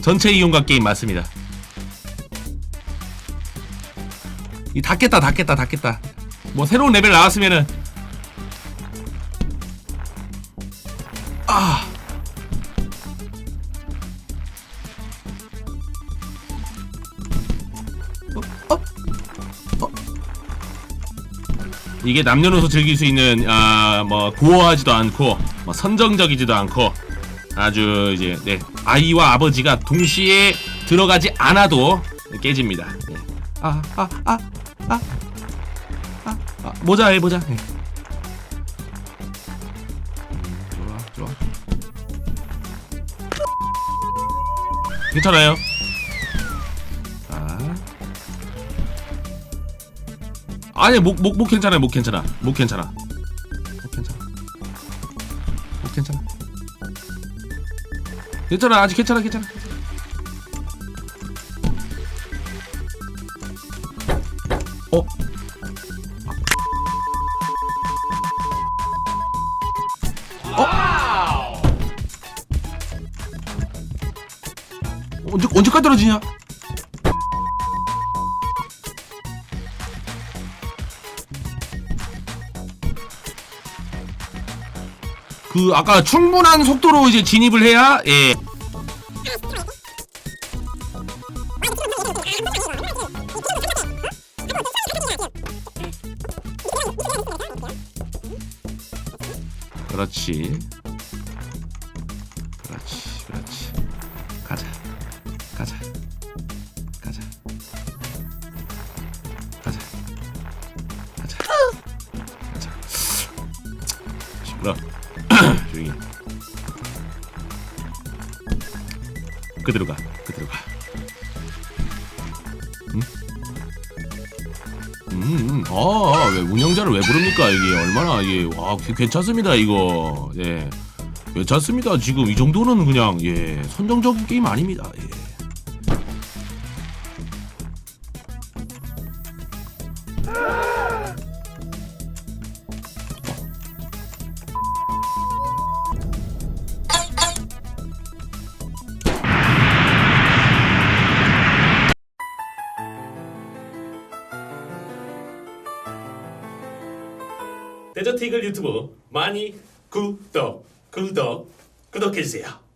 전체 이용과 게임 맞습니다. 이 닫겠다 닫겠다 닫겠다. 뭐 새로운 레벨 나왔으면은 아. 어? 어? 어? 이게 남녀노소 즐길 수 있는 아뭐 고어하지도 않고 뭐 선정적이지도 않고 아주 이제 네 아이와 아버지가 동시에 들어가지 않아도 깨집니다. 네. 아 아 아 아 아 아, 모자 해 모자. 네. 음, 좋아 좋아. 괜찮아요. 자. 아니 목목목 괜찮아요 목 괜찮아 목 괜찮아 목 괜찮아 목 괜찮아 괜찮아 아직 괜찮아 괜찮아 어? 어? 언제 언제까지 떨어지냐? 그 아까 충분한 속도로 이제 진입을 해야 예. 그렇지. 그렇지. 그렇지. 가자. 가자. 가자. 가자. 가자. 가자. 시끄러. 조용히. 그대로 가. 그대로 가. 응? 음, 음. 아, 왜 운영자를 왜 부릅니까? 이게 얼마나 이게 와 괜- 괜찮습니다 이거. 예, 괜찮습니다. 지금 이 정도는 그냥 예 선정적인 게임 아닙니다. 예. 데저트 이글 유튜브 많이 구독 구독 구독해주세요